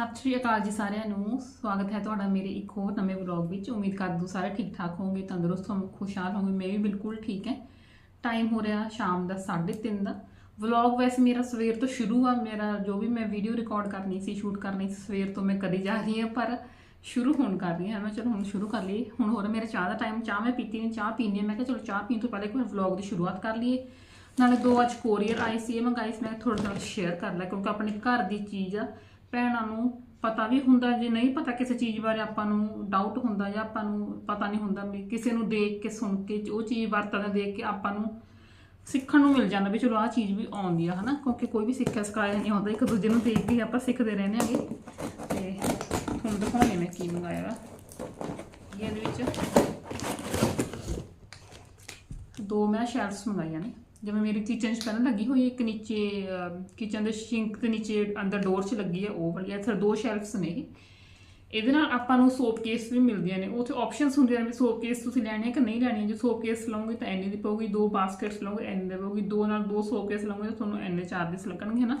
ਸਤਿ ਸ਼੍ਰੀ ਅਕਾਲ ਜੀ ਸਾਰਿਆਂ ਨੂੰ। ਸਵਾਗਤ ਹੈ ਤੁਹਾਡਾ ਮੇਰੇ ਇੱਕ ਹੋਰ ਨਵੇਂ ਵਲੌਗ ਵਿੱਚ। ਉਮੀਦ ਕਰਦੂ ਸਾਰੇ ਠੀਕ ਠਾਕ ਹੋਵੋਗੇ, ਤੰਦਰੁਸਤ ਹੋਵੋਗੇ, ਖੁਸ਼ਹਾਲ ਹੋਵੋਗੇ। ਮੈਂ ਵੀ ਬਿਲਕੁਲ ਠੀਕ ਹੈ। ਟਾਈਮ ਹੋ ਰਿਹਾ ਸ਼ਾਮ ਦਾ 3:30 ਦਾ। ਵਲੌਗ ਵੈਸੇ ਮੇਰਾ ਸਵੇਰ ਤੋਂ ਸ਼ੁਰੂ ਆ। ਮੇਰਾ ਜੋ ਵੀ ਮੈਂ ਵੀਡੀਓ ਰਿਕਾਰਡ ਕਰਨੀ ਸੀ ਸ਼ੂਟ ਕਰਨੀ ਸੀ, ਸਵੇਰ ਤੋਂ ਮੈਂ ਕਰੀ ਜਾ ਰਹੀ ਹਾਂ, ਪਰ ਸ਼ੁਰੂ ਹੁਣ ਕਰ ਰਹੀ ਹਾਂ। ਮੈਂ ਚਲੋ ਹੁਣ ਸ਼ੁਰੂ ਕਰ ਲਈਏ। ਹੁਣ ਹੋਰ ਮੇਰਾ ਚਾਹ ਦਾ ਟਾਈਮ ਚਾਹ ਮੈਂ ਪੀਤੀ ਨਹੀਂ, ਚਾਹ ਪੀਣੀ ਹੈ। ਮੈਂ ਕਿਹਾ ਚਲੋ ਚਾਹ ਪੀਣ ਤੋਂ ਪਹਿਲਾਂ ਇੱਕ ਵਾਰ ਵਲੌਗ ਦੀ ਸ਼ੁਰੂਆਤ ਕਰ ਲਈਏ। ਨਾਲੇ ਦੋ ਅੱਜ ਕੋਰੀਅਰ ਆਏ ਸੀ, ਇਹ ਮੰਗਾਈ ਸੀ। ਮੈਂ ਥੋੜਾ ਜਿਹਾ ਸ਼ੇਅਰ ਕਰ ਲਿਆ, ਕਿਉਂਕਿ ਆਪਣੇ ਘਰ ਦੀ ਚੀਜ਼ ਆ। ਭੈਣਾਂ ਨੂੰ ਪਤਾ ਵੀ ਹੁੰਦਾ ਜੇ ਨਹੀਂ ਪਤਾ ਕਿਸੇ ਚੀਜ਼ ਬਾਰੇ ਆਪਾਂ ਨੂੰ ਡਾਊਟ ਹੁੰਦਾ ਜਾਂ ਆਪਾਂ ਨੂੰ ਪਤਾ ਨਹੀਂ ਹੁੰਦਾ ਵੀ ਕਿਸੇ ਨੂੰ ਦੇਖ ਕੇ, ਸੁਣ ਕੇ, ਉਹ ਚੀਜ਼ ਵਰਤਦਾ ਦੇਖ ਕੇ ਆਪਾਂ ਨੂੰ ਸਿੱਖਣ ਨੂੰ ਮਿਲ ਜਾਂਦਾ ਵੀ ਚਲੋ ਆਹ ਚੀਜ਼ ਵੀ ਆਉਂਦੀ ਆ, ਹਨਾ? ਕਿਉਂਕਿ ਕੋਈ ਵੀ ਸਿੱਖਿਆ ਸਿਖਾਇਆ ਨਹੀਂ ਹੁੰਦਾ ਇੱਕ ਦੂਜੇ ਨੂੰ ਦੇਖ ਕੇ ਹੀ ਆਪਾਂ ਸਿੱਖਦੇ ਰਹਿੰਦੇ ਆਂਗੇ। ਤੇ ਹੁਣ ਦਿਖਾਉਣੀ ਮੈਂ ਕੀ ਮੰਗਾਇਆ ਵਾ। ਇਹਦੇ ਵਿੱਚ ਦੋ ਮੈਂ ਸ਼ੈਲਫਸ ਮੰਗਾਈਆਂ ਨੇ। ਜਿਵੇਂ ਮੇਰੀ ਕਿਚਨ 'ਚ ਪਹਿਲਾਂ ਲੱਗੀ ਹੋਈ ਇੱਕ ਨੀਚੇ ਕਿਚਨ ਦੇ ਸਿੰਕ ਦੇ ਨੀਚੇ ਅੰਦਰ ਡੋਰ 'ਚ ਲੱਗੀ ਹੈ ਉਹ ਵਾਲੀ ਇੱਥੇ ਦੋ ਸ਼ੈਲਫਸ ਨੇ ਇਹ। ਇਹਦੇ ਨਾਲ ਆਪਾਂ ਨੂੰ ਸੋਪ ਕੇਸ ਵੀ ਮਿਲਦੀਆਂ ਨੇ। ਉੱਥੇ ਆਪਸ਼ਨਸ ਹੁੰਦੀਆਂ ਨੇ ਵੀ ਸੋਪ ਕੇਸ ਤੁਸੀਂ ਲੈਣੇ ਆ ਕਿ ਨਹੀਂ ਲੈਣੇ ਜੇ ਸੋਪ ਕੇਸ ਲਓਗੇ ਤਾਂ ਇੰਨੇ ਦੀ ਪਊਗੀ, ਦੋ ਬਾਸਕਟਸ ਲਓਗੇ, ਇੰਨੇ ਦੀ ਪਊਗੀ, ਦੋ ਨਾਲ ਦੋ ਸੋਪ ਕੇਸ ਲਓਗੇ ਤਾਂ ਤੁਹਾਨੂੰ ਇੰਨੇ ਚਾਰजेस ਲੱਗਣਗੇ ਨਾ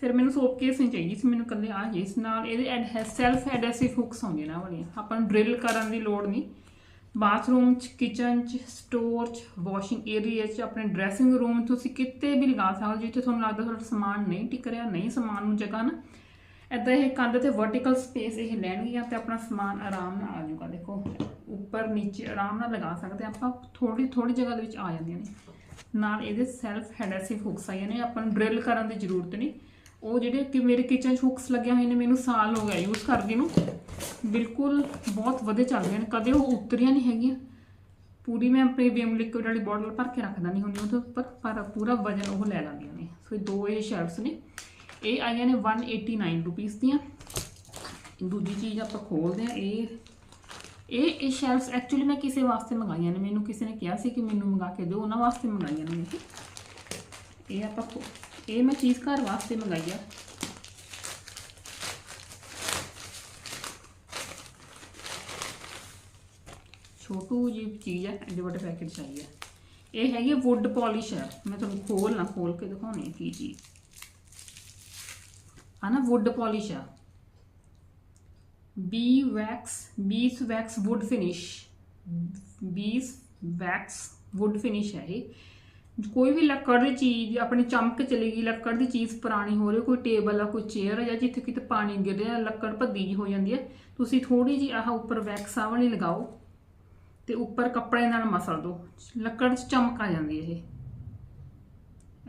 ਫਿਰ ਮੈਨੂੰ ਸੋਪ ਕੇਸ ਨਹੀਂ ਚਾਹੀਦੀ ਸੀ, ਮੈਨੂੰ ਕੱਲੇ ਆ ਇਸ ਨਾਲ ਇਹਦੇ ਐਡ ਸੈਲਫ ਐਡਹੈਸਿਵ ਹੁੱਕਸ ਹੁੰਦੀਆਂ ਨਾ ਆਹ ਵਾਲੀਆਂ। ਆਪਾਂ ਨੂੰ ਡਰਿਲ ਕਰਨ ਦੀ ਲੋੜ ਨਹੀਂ। ਬਾਥਰੂਮ ਚ ਕਿਚਨ ਚ ਸਟੋਰ ਚ ਵਾਸ਼ਿੰਗ ਏਰੀਆ ਚ, ਆਪਣੇ ਡਰੈਸਿੰਗ ਰੂਮ ਤੁਸੀਂ ਕਿਤੇ ਵੀ ਲਗਾ ਸਕਦੇ ਹੋ, ਜਿੱਥੇ ਤੁਹਾਨੂੰ ਲੱਗਦਾ ਤੁਹਾਡਾ ਸਮਾਨ ਨਹੀਂ ਟਿਕ ਰਿਹਾ, ਨਹੀਂ ਸਮਾਨ ਨੂੰ ਜਗ੍ਹਾ ਨਾ। ਏਦਾਂ ਇਹ ਕੰਧ ਤੇ ਵਰਟੀਕਲ ਸਪੇਸ ਇਹ ਲੈਣਗੀਆਂ ਤੇ ਆਪਣਾ ਸਮਾਨ ਆਰਾਮ ਨਾਲ ਆ ਜਾਊਗਾ। ਦੇਖੋ, ਉੱਪਰ ਨੀਚੇ ਆਰਾਮ ਨਾਲ ਲਗਾ ਸਕਦੇ ਆਪਾਂ ਥੋੜੀ ਥੋੜੀ ਜਗ੍ਹਾ ਦੇ ਵਿੱਚ ਆ ਜਾਂਦੀਆਂ ਨੇ। ਨਾਲ ਇਹਦੇ ਸੈਲਫ ਹੈਡੈਸਿਵ ਹੁਕਸ ਆਈਆਂ ਨੇ, ਆਪਾਂ ਨੂੰ ਡਰਿਲ ਕਰਨ ਦੀ ਜ਼ਰੂਰਤ ਨਹੀਂ। ਉਹ ਜਿਹੜੇ ਕਿ ਮੇਰੇ ਕਿਚਨ 'ਚ ਹੁੱਕਸ ਲੱਗਿਆ ਹੋਏ ਨੇ, ਮੈਨੂੰ ਸਾਲ ਹੋ ਗਿਆ ਯੂਜ਼ ਕਰਦੀ ਨੂੰ। ਬਿਲਕੁਲ ਬਹੁਤ ਵਧੀਆ ਚੱਲ ਰਹੀਆਂ ਨੇ, ਕਦੇ ਉਹ ਉਤਰੀਆਂ ਨਹੀਂ ਹੈਗੀਆਂ। ਪੂਰੀ ਮੈਂ ਪ੍ਰੀਮੀਅਮ ਲਿਕਵਿਡ ਵਾਲੀ ਬੋਟਲ ਭਰ ਕੇ ਰੱਖਦਾ ਨਹੀਂ ਹੁੰਦੀ ਉਹਦੇ ਉੱਪਰ, ਪਰ ਪੂਰਾ ਵਜਨ ਉਹ ਲੈ ਲੈਂਦੀਆਂ ਨੇ। ਸੋ ਇਹ ਦੋ ਇਹ ਸ਼ੈਲਫਸ ਨੇ। ਇਹ ਆਈਆਂ ਨੇ 189 ਰੁਪੀਸ ਦੀਆਂ। ਦੂਜੀ ਚੀਜ਼ ਆਪਾਂ ਖੋਲਦੇ ਆ ਇਹ ਇਹ ਇਹ ਸ਼ੈਲਫਸ ਐਕਚੁਅਲੀ ਮੈਂ ਕਿਸੇ ਵਾਸਤੇ ਮੰਗਾਈਆਂ ਨੇ। ਮੈਨੂੰ ਕਿਸੇ ਨੇ ਕਿਹਾ ਸੀ ਕਿ ਮੈਨੂੰ ਮੰਗਾ ਕੇ ਦਿਓ, ਉਹਨਾਂ ਵਾਸਤੇ ਮੰਗਾਈਆਂ ਨੇ ਇਹ। ਇਹ ਆਪਾਂ ਖੋ- ਇਹ ਮੈਂ ਚੀਜ਼ ਘਰ ਵਾਸਤੇ ਮੰਗਾਈ ਆ ਛੋਟੂ ਜੀ ਚੀਜ਼ ਹੈ ਐਡੇ ਵੱਡੇ ਪੈਕੇਟ ਚਾਹੀਏ ਇਹ ਹੈਗੀ ਵੁੱਡ ਪਾਲਿਸ਼ ਹੈ ਮੈਂ ਤੁਹਾਨੂੰ ਖੋਲ ਨਾ ਖੋਲ ਕੇ ਦਿਖਾਉਣੀ ਹੈ ਕੀ ਚੀਜ਼ ਆ ਨਾ ਵੁੱਡ ਪਾਲਿਸ਼ ਆ bee wax bees wax wood finish bees wax wood finish ਹੈ ਇਹ ਕੋਈ ਵੀ ਲੱਕੜ ਦੀ ਚੀਜ਼, ਆਪਣੀ ਚਮਕ ਚਲੀ ਗਈ, ਲੱਕੜ ਦੀ ਚੀਜ਼ ਪੁਰਾਣੀ ਹੋ ਰਹੀ ਕੋਈ ਟੇਬਲ ਆ, ਕੋਈ ਚੇਅਰ ਆ, ਜਾਂ ਜਿੱਥੇ ਕਿਤੇ ਪਾਣੀ ਗਿਰ ਰਿਹਾ ਲੱਕੜ ਭੱਦੀ ਜੀ ਹੋ ਜਾਂਦੀ ਹੈ, ਤੁਸੀਂ ਥੋੜੀ ਜੀ ਆਹ ਉੱਪਰ ਵੈਕਸ ਆ ਵਾਲੀ ਲਗਾਓ ਤੇ ਉੱਪਰ ਕੱਪੜੇ ਨਾਲ ਮਸਲ ਦਿਓ, ਲੱਕੜ 'ਚ ਚਮਕ ਆ ਜਾਂਦੀ ਹੈ ਇਹ।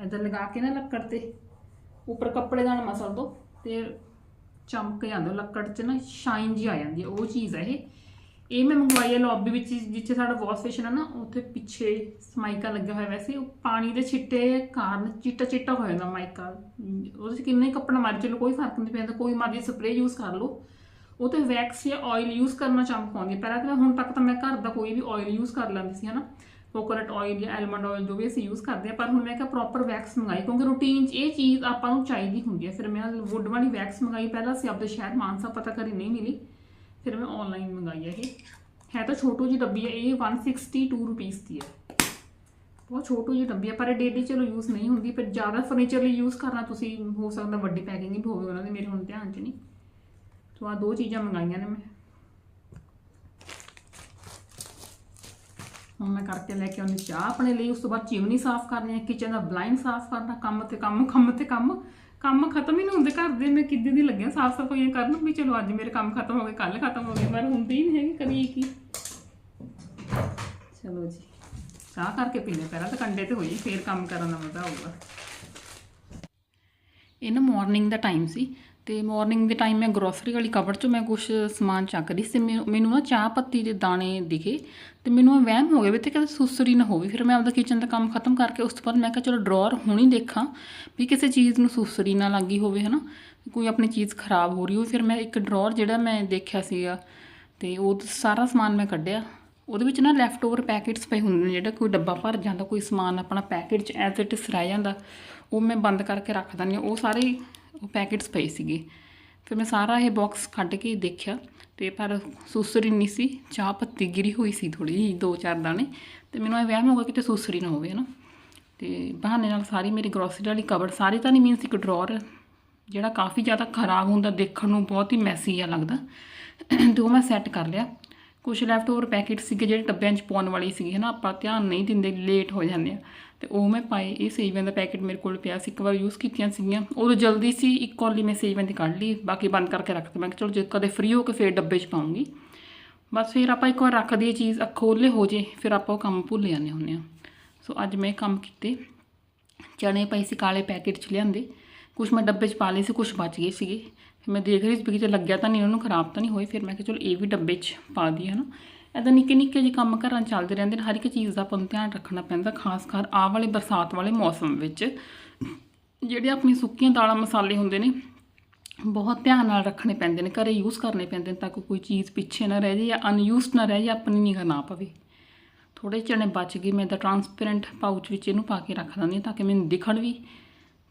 ਇਦਾਂ ਲਗਾ ਕੇ ਨਾ ਲੱਕੜ ਤੇ, ਉੱਪਰ ਕੱਪੜੇ ਨਾਲ ਮਸਲ ਦਿਓ ਤੇ ਚਮਕ ਜਾਂਦਾ ਲੱਕੜ 'ਚ ਨਾ ਸ਼ਾਈਨ ਜੀ ਆ ਜਾਂਦੀ ਹੈ, ਉਹ ਚੀਜ਼ ਹੈ ਇਹ। ਇਹ ਮੈਂ ਮੰਗਵਾਈ ਹੈ ਲੌਬੀ ਵਿੱਚ, ਜਿੱਥੇ ਸਾਡਾ ਵਾਸ਼ ਸਟੇਸ਼ਨ ਹੈ ਨਾ, ਉੱਥੇ ਪਿੱਛੇ ਸਮਾਈਕਾ ਲੱਗਿਆ ਹੋਇਆ ਵੈਸੇ, ਉਹ ਪਾਣੀ ਦੇ ਛਿੱਟੇ ਕਾਰਨ ਚਿੱਟਾ ਚਿੱਟਾ ਹੋ ਜਾਂਦਾ ਮਾਈਕਾ। ਉਹਦੇ 'ਚ ਕਿੰਨੇ ਕੱਪੜਾ ਮਾਰ, ਚਲੋ ਕੋਈ ਫ਼ਰਕ ਨਹੀਂ ਪੈਂਦਾ, ਕੋਈ ਮਰਜ਼ੀ ਸਪਰੇਅ ਯੂਜ਼ ਕਰ ਲਓ। ਉਹ ਤੇ ਵੈਕਸ ਜਾਂ ਆਇਲ ਯੂਜ਼ ਕਰਨਾ ਚਮਕ ਆਉਂਦੀ ਹੈ ਪਹਿਲਾਂ ਤਾਂ ਮੈਂ ਹੁਣ ਤੱਕ ਤਾਂ ਮੈਂ ਘਰ ਦਾ ਕੋਈ ਵੀ ਆਇਲ ਯੂਜ਼ ਕਰ ਲੈਂਦੀ ਸੀ, ਹਨਾ। ਕੋਕੋਨਟ ਆਇਲ ਜਾਂ ਐਲਮੰਡ ਆਇਲ ਜੋ ਵੀ ਅਸੀਂ ਯੂਜ਼ ਕਰਦੇ ਆ, ਪਰ ਹੁਣ ਮੈਂ ਕਿਹਾ ਪ੍ਰੋਪਰ ਵੈਕਸ ਮੰਗਾਈ, ਕਿਉਂਕਿ ਰੂਟੀਨ 'ਚ ਇਹ ਚੀਜ਼ ਆਪਾਂ ਨੂੰ ਚਾਹੀਦੀ ਹੁੰਦੀ ਹੈ ਫਿਰ ਮੈਂ ਵੁੱਡ ਵਾਲੀ ਵੈਕਸ ਮੰਗਾਈ, ਪਹਿਲਾਂ ਅਸੀਂ ਆਪਦੇ ਸ਼ਹਿਰ ਮਾਨਸਾ ਪਤਾ ਕਰੀ ਨਹੀਂ ਮਿਲੀ। ਫਿਰ ਮੈਂ ਆਨਲਾਈਨ ਮੰਗਾਈ ਹੈ ਇਹ ਹੈ ਤਾਂ ਛੋਟੂ ਜੀ ਡੱਬੀ ਹੈ, ਇਹ 162 ਰੁਪੀਸ ਦੀ ਹੈ। ਬਹੁਤ ਛੋਟੋ ਜੀ ਡੱਬੀ ਹੈ, ਪਰ ਇਹ ਡੇਲੀ ਚਲੋ ਯੂਜ਼ ਨਹੀਂ ਹੁੰਦੀ, ਪਰ ਜ਼ਿਆਦਾ ਫਰਨੀਚਰ ਲਈ ਯੂਜ਼ ਕਰਨਾ ਤੁਸੀਂ, ਹੋ ਸਕਦਾ ਵੱਡੀ ਪੈਕਿੰਗ ਹੀ ਹੋਵੇ ਉਹਨਾਂ ਦੀ, ਮੇਰੇ ਹੁਣ ਧਿਆਨ 'ਚ ਨਹੀਂ। ਸੋ ਆ ਦੋ ਚੀਜ਼ਾਂ ਮੰਗਾਈਆਂ ਨੇ ਮੈਂ। ਹੁਣ ਮੈਂ ਕਰਕੇ ਲੈ ਕੇ ਆਉਣੀ ਚਾਹ ਆਪਣੇ ਲਈ, ਉਸ ਤੋਂ ਬਾਅਦ ਚਿਮਨੀ ਸਾਫ਼ ਕਰਨੀ ਹੈ ਕਿਚਨ ਦਾ ਬਲਾਈਂਡ ਸਾਫ਼ ਕਰਨਾ ਕੰਮ ਤੇ ਕੰਮ ਕੰਮ ਤੇ ਕੰਮ। ਕੰਮ ਖਤਮ ਹੀ ਨਹੀਂ ਹੁੰਦੇ ਘਰ ਦੇ ਮੈਂ ਕਿੱਦੇ ਦੀ ਲੱਗਿਆ ਸਾਫ਼ ਸਫਾਈਆਂ ਕਰਨ ਵੀ ਚਲੋ ਅੱਜ ਮੇਰੇ ਕੰਮ ਖਤਮ ਹੋ ਗਏ ਕੱਲ ਖਤਮ ਹੋ ਗਏ ਪਰ ਹੁੰਦੇ ਹੀ ਨਹੀਂ ਹੈਗੇ ਕਦੀ ਇੱਕ ਹੀ। ਚਲੋ ਜੀ। ਚਾਹ ਕਰਕੇ ਪੀਣੇ ਪਹਿਲਾਂ ਤਾਂ ਕੰਡੇ ਤੇ ਹੋਈ ਫਿਰ ਕੰਮ ਕਰਨ ਦਾ ਮਜ਼ਾ ਆਊਗਾ। ਇਹ ਨਾ ਮਾਰਨਿੰਗ ਦਾ ਟਾਈਮ ਸੀ ਤੇ ਮਾਰਨਿੰਗ ਦੇ ਟਾਈਮ ਮੈਂ ਗਰੋਸਰੀ ਵਾਲੀ ਕਬਰ ਚੋਂ ਮੈਂ ਕੁਝ ਸਮਾਨ ਚੱਕ ਰਹੀ ਸੀ। ਮੈਨੂੰ ਮੈਨੂੰ ਨਾ ਚਾਹ ਪੱਤੀ ਦੇ ਦਾਣੇ ਦਿਖੇ ਤੇ ਮੈਨੂੰ ਇਹ ਵਹਿਮ ਹੋ ਗਿਆ ਵੀ ਤੇ ਕਿਤੇ ਸੁਸਰੀ ਨਾ ਹੋਵੇ। ਫਿਰ ਮੈਂ ਆਪਦਾ ਕਿਚਨ ਦਾ ਕੰਮ ਖਤਮ ਕਰਕੇ ਉਸ ਤੋਂ ਬਾਅਦ ਮੈਂ ਕਿਹਾ, ਚਲੋ ਡਰਾਅਰ ਹੁਣੀ ਦੇਖਾਂ ਵੀ ਕਿਸੇ ਚੀਜ਼ ਨੂੰ ਸੁਸਰੀ ਨਾ ਲੱਗੀ ਹੋਵੇ, ਹਨਾ? ਕੋਈ ਆਪਣੀ ਚੀਜ਼ ਖਰਾਬ ਹੋ ਰਹੀ ਹੋਵੇ। ਫਿਰ ਮੈਂ ਇੱਕ ਡਰਾਅਰ ਜਿਹੜਾ ਮੈਂ ਦੇਖਿਆ ਸੀਗਾ ਤੇ ਉਹ ਸਾਰਾ ਸਮਾਨ ਮੈਂ ਕੱਢਿਆ। ਉਹਦੇ ਵਿੱਚ ਨਾ ਲੈਫਟ ਓਵਰ ਪੈਕੇਟਸ ਪਏ ਹੁੰਦੇ ਨੇ, ਜਿਹੜਾ ਕੋਈ ਡੱਬਾ ਭਰ ਜਾਂਦਾ, ਕੋਈ ਸਮਾਨ ਆਪਣਾ ਪੈਕੇਟ 'ਚ ਐਜ਼ ਇਟ ਇਜ਼ ਰਹਿ ਜਾਂਦਾ, ਉਹ ਮੈਂ ਬੰਦ ਕਰਕੇ ਰੱਖ ਦਿੰਦੀ ਹਾਂ। ਉਹ ਸਾਰੇ ਉਹ ਪੈਕੇਟਸ ਪਏ ਸੀਗੇ। ਫਿਰ ਮੈਂ ਸਾਰਾ ਇਹ ਬਾਕਸ ਕੱਢ ਕੇ ਦੇਖਿਆ ਤੇ ਪਰ ਸੁਸਰੀ ਨਹੀਂ ਸੀ, ਚਾਹ ਪੱਤੀ ਗਿਰੀ ਹੋਈ ਸੀ ਥੋੜੀ ਜਿਹੀ, ਦੋ ਚਾਰ ਦਾਣੇ। ਤੇ ਮੈਨੂੰ ਇਹ ਵਹਿਮ ਹੋ ਗਿਆ ਕਿ ਤੇ ਸੁਸਰੀ ਨਾ ਹੋਵੇ, ਹਨਾ। ਤੇ ਬਹਾਨੇ ਨਾਲ ਸਾਰੀ ਮੇਰੀ ਗਰੋਸਰੀ ਵਾਲੀ ਕਬਰ ਸਾਰੀ ਤਾਂ ਨਹੀਂ ਮੀਨਸ ਇੱਕ ਡਰਾਅਰ ਜਿਹੜਾ ਕਾਫੀ ਜ਼ਿਆਦਾ ਖਰਾਬ ਹੁੰਦਾ ਦੇਖਣ ਨੂੰ ਬਹੁਤ ਹੀ ਮੈਸੀ ਆ ਲੱਗਦਾ। ਤੇ ਉਹ ਮੈਂ ਸੈੱਟ ਕਰ ਲਿਆ। ਕੁਝ ਲੈਫਟ ਓਵਰ ਪੈਕੇਟ ਸੀਗੇ ਜਿਹੜੇ ਡੱਬਿਆਂ 'ਚ ਪਾਉਣ ਵਾਲੇ ਸੀਗੇ, ਹਨਾ? ਆਪਾਂ ਧਿਆਨ ਨਹੀਂ ਦਿੰਦੇ ਲੇਟ ਹੋ ਜਾਂਦੇ ਆ। ਤੇ ਉਹ ਮੈਂ ਪਾਏ, ਇਹ ਸੇਵੀਆਂ ਦਾ ਪੈਕੇਟ ਮੇਰੇ ਕੋਲ ਪਿਆ ਸੀ, ਇੱਕ ਵਾਰ ਯੂਜ਼ ਕੀਤੀਆਂ ਸੀਗੀਆਂ। ਉਦੋਂ ਜਲਦੀ ਸੀ, ਇੱਕ ਕੌਲੀ ਮੈਂ ਸੇਵਿਆਂ ਦੀ ਕੱਢ ਲਈ, ਬਾਕੀ ਬੰਦ ਕਰਕੇ ਰੱਖ ਦਿੱਤਾ ਮੈਂ ਕਿਹਾ ਚਲੋ, ਜੇ ਕਦੇ ਫ੍ਰੀ ਹੋ ਕੇ ਫੇਰ ਡੱਬੇ 'ਚ ਪਾਉਂਗੀ। ਬਸ ਫਿਰ ਆਪਾਂ ਇੱਕ ਵਾਰ ਰੱਖ ਦਈਏ ਚੀਜ਼ ਖੋਲੇ ਹੋ ਜੇ, ਫਿਰ ਆਪਾਂ ਉਹ ਕੰਮ ਭੁੱਲ ਜਾਂਦੇ ਹੁੰਦੇ ਆ। ਸੋ ਅੱਜ ਮੈਂ ਕੰਮ ਕੀਤੇ। ਚਣੇ ਪਏ ਸੀ, ਕਾਲੇ ਪੈਕੇਟ 'ਚ ਲਿਆਂਦੇ। ਕੁਝ ਮੈਂ ਡੱਬੇ 'ਚ ਪਾ ਲਏ ਸੀ ਕੁਝ ਬਚ ਗਏ ਸੀਗੇ। ਮੈਂ ਦੇਖ ਰਹੀ ਸੀ ਵੀ ਕਿਤੇ ਲੱਗਿਆ ਤਾਂ ਨਹੀਂ, ਉਹਨੂੰ ਖਰਾਬ ਤਾਂ ਨਹੀਂ ਹੋਏ। ਫਿਰ ਮੈਂ ਕਿਹਾ, ਚਲੋ ਇਹ ਵੀ ਡੱਬੇ 'ਚ ਪਾ ਦਈਏ, ਹਨਾ। ਇੱਦਾਂ ਨਿੱਕੇ ਨਿੱਕੇ ਜਿਹੇ ਕੰਮ ਘਰਾਂ 'ਚ ਚੱਲਦੇ ਰਹਿੰਦੇ ਨੇ। ਹਰ ਇੱਕ ਚੀਜ਼ ਦਾ ਆਪਾਂ ਨੂੰ ਧਿਆਨ ਰੱਖਣਾ ਪੈਂਦਾ, ਖਾਸ ਕਰ ਆਹ ਵਾਲੇ ਬਰਸਾਤ ਵਾਲੇ ਮੌਸਮ ਵਿੱਚ। ਜਿਹੜੇ ਆਪਣੀ ਸੁੱਕੀਆਂ ਦਾਲਾਂ ਮਸਾਲੇ ਹੁੰਦੇ ਨੇ, ਬਹੁਤ ਧਿਆਨ ਨਾਲ ਰੱਖਣੇ ਪੈਂਦੇ ਨੇ, ਘਰੇ ਯੂਜ਼ ਕਰਨੇ ਪੈਂਦੇ ਨੇ, ਤਾਂ ਕਿ ਕੋਈ ਚੀਜ਼ ਪਿੱਛੇ ਨਾ ਰਹਿ ਜਾਏ ਜਾਂ ਅਨਯੂਜ਼ਡ ਨਾ ਰਹਿ ਜਾਏ, ਆਪਣੀ ਨਿਗਾਹ ਨਾ ਪਵੇ। ਥੋੜੇ ਚਣੇ ਬਚ ਗਏ, ਮੈਂ ਤਾਂ ਟਰਾਂਸਪੇਰੈਂਟ ਪਾਊਚ ਵਿੱਚ ਇਹਨੂੰ ਪਾ ਕੇ ਰੱਖ ਦਿੰਦੀ ਹਾਂ ਤਾਂ ਕਿ ਮੈਨੂੰ ਦਿਖਣ ਵੀ।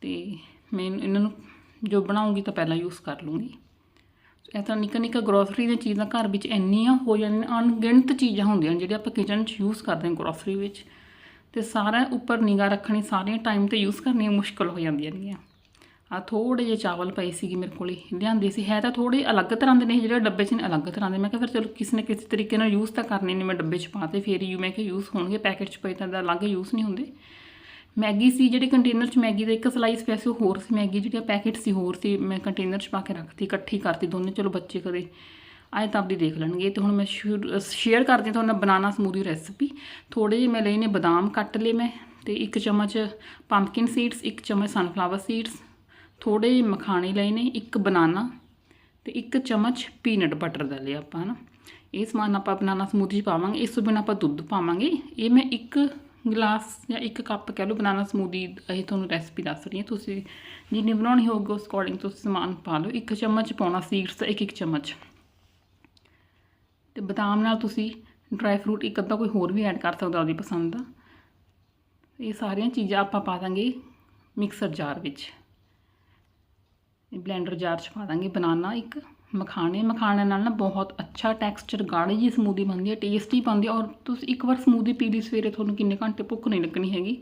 ਤੇ ਮੈਂ ਇਹਨਾਂ ਨੂੰ ਜੋ ਬਣਾਉਂਗੀ ਤਾਂ ਪਹਿਲਾਂ ਯੂਜ਼ ਕਰ ਲੂੰਗੀ। ਇਹ ਤਾਂ ਨਿੱਕਾ ਨਿੱਕਾ ਗਰੋਸਰੀ ਦੀਆਂ ਚੀਜ਼ਾਂ ਘਰ ਵਿੱਚ ਇੰਨੀਆਂ ਹੋ ਜਾਂਦੀਆਂ, ਅਣਗਿਣਤ ਚੀਜ਼ਾਂ ਹੁੰਦੀਆਂ ਜਿਹੜੀਆਂ ਆਪਾਂ ਕਿਚਨ 'ਚ ਯੂਜ਼ ਕਰਦੇ ਹਾਂ ਗਰੋਸਰੀ ਵਿੱਚ। ਤੇ ਸਾਰਾ ਉੱਪਰ ਨਿਗਾਹ ਰੱਖਣੀ, ਸਾਰੀਆਂ ਟਾਈਮ ਤੇ ਯੂਜ਼ ਕਰਨੀਆਂ ਮੁਸ਼ਕਲ ਹੋ ਜਾਂਦੀਆਂ ਨੇਗੀਆਂ। ਆ ਥੋੜੇ ਜਿਹੇ ਚਾਵਲ ਪਏ ਸੀਗੇ ਮੇਰੇ ਕੋਲੇ, ਲਿਆਂਦੇ ਸੀ। ਹੈ ਤਾਂ ਥੋੜੇ ਅਲੱਗ ਤਰ੍ਹਾਂ ਦੇ ਨੇ, ਜਿਹੜੇ ਡੱਬੇ 'ਚ ਨੇ ਅਲੱਗ ਤਰ੍ਹਾਂ ਦੇ। ਮੈਂ ਕਿਹਾ ਫਿਰ ਚਲੋ ਕਿਸੇ ਨਾ ਕਿਸੇ ਤਰੀਕੇ ਨਾਲ ਯੂਜ਼ ਤਾਂ ਕਰਨੇ ਨੇ, ਮੈਂ ਡੱਬੇ 'ਚ ਪਾਤੇ ਫੇਰ ਹੀ ਮੈਂ ਕਿਹਾ ਯੂਜ਼ ਹੋਣਗੇ ਪੈਕੇਟ 'ਚ ਪਏ ਤਾਂ ਦਾ ਅਲੱਗ ਯੂਜ਼ ਨਹੀਂ ਹੁੰਦੇ। ਮੈਗੀ ਸੀ ਜਿਹੜੇ ਕੰਟੇਨਰ 'ਚ ਮੈਗੀ ਦਾ ਇੱਕ ਸਲਾਈਸ ਵੈਸੇ ਉਹ ਹੋਰ ਸੀ ਮੈਗੀ ਜਿਹੜੀ ਪੈਕੇਟ ਸੀ, ਹੋਰ ਸੀ, ਮੈਂ ਕੰਟੇਨਰ 'ਚ ਪਾ ਕੇ ਰੱਖਤੀ, ਇਕੱਠੀ ਕਰਤੀ ਦੋਨੇ, ਚਲੋ ਬੱਚੇ ਕਦੇ ਆਏ ਤਾਂ ਆਪਦੀ ਦੇਖ ਲੈਣਗੇ, ਤੇ ਹੁਣ ਮੈਂ ਸ਼ੇਅਰ ਕਰਦੀ ਹਾਂ ਤੁਹਾਨੂੰ ਬਨਾਨਾ ਸਮੂਦੀ ਰੈਸਪੀ ਥੋੜੇ ਜਿਹੇ ਮੈਂ ਲਏ ਨੇ ਬਦਾਮ, ਕੱਟ ਲਏ ਮੈਂ, ਤੇ ਇੱਕ ਚਮਚ ਪੰਪਕਿਨ ਸੀਡਸ ਇੱਕ ਚਮਚ ਸਨਫਲਾਵਰ ਸੀਡਸ ਥੋੜੇ ਜਿਹੇ ਮਖਾਣੇ ਲਏ ਨੇ, ਇੱਕ ਬਨਾਨਾ ਤੇ ਇੱਕ ਚਮਚ ਪੀਨਟ ਬਟਰ ਦਾ ਲਿਆ ਆਪਾਂ, ਹਨਾ। ਇਹ ਸਮਾਨ ਆਪਾਂ ਬਨਾਨਾ ਸਮੂਦੀ 'ਚ ਪਾਵਾਂਗੇ, ਇਸ ਤੋਂ ਬਿਨਾਂ ਆਪਾਂ ਦੁੱਧ ਪਾਵਾਂਗੇ। ਇਹ ਮੈਂ ਇੱਕ ਗਲਾਸ ਜਾਂ ਇੱਕ ਕੱਪ ਕਹਿ ਲਓ ਬਨਾਨਾ ਸਮੂਦੀ ਇਹ ਤੁਹਾਨੂੰ ਰੈਸਪੀ ਦੱਸ ਰਹੀ ਹਾਂ। ਤੁਸੀਂ ਜਿੰਨੀ ਬਣਾਉਣੀ ਹੋਊਗੀ, ਉਸ ਅਕੋਰਡਿੰਗ ਤੁਸੀਂ ਸਮਾਨ ਪਾ ਲਓ। ਇੱਕ ਚਮਚ ਪਾਉਣਾ ਸੀਡਸ ਦਾ ਇੱਕ ਇੱਕ ਚਮਚ। ਤੇ ਬਦਾਮ ਨਾਲ ਤੁਸੀਂ ਡਰਾਈ ਫਰੂਟ ਇੱਕ ਅੱਧਾ ਕੋਈ ਹੋਰ ਵੀ ਐਡ ਕਰ ਸਕਦਾ ਉਹਦੀ ਪਸੰਦ ਦਾ। ਇਹ ਸਾਰੀਆਂ ਚੀਜ਼ਾਂ ਆਪਾਂ ਪਾ ਦਾਂਗੇ ਮਿਕਸਰ ਜਾਰ ਵਿੱਚ। ਇਹ ਬਲੈਂਡਰ ਜਾਰ 'ਚ ਪਾ ਦਾਂਗੇ ਬਨਾਨਾ ਇੱਕ। ਮਖਾਣੇ ਮਖਾਣੇ ਨਾਲ ਨਾ ਬਹੁਤ ਅੱਛਾ ਟੈਕਸਚਰ ਗਾੜੀ ਜੀ ਸਮੂਦੀ ਬਣਦੀ ਹੈ ਟੇਸਟੀ ਬਣਦੀ ਹੈ ਔਰ ਤੁਸੀਂ ਇੱਕ ਵਾਰ ਸਮੂਦੀ ਪੀ ਲਈ ਸਵੇਰੇ ਤੁਹਾਨੂੰ ਕਿੰਨੇ ਘੰਟੇ ਭੁੱਖ ਨਹੀਂ ਲੱਗਣੀ ਹੈਗੀ।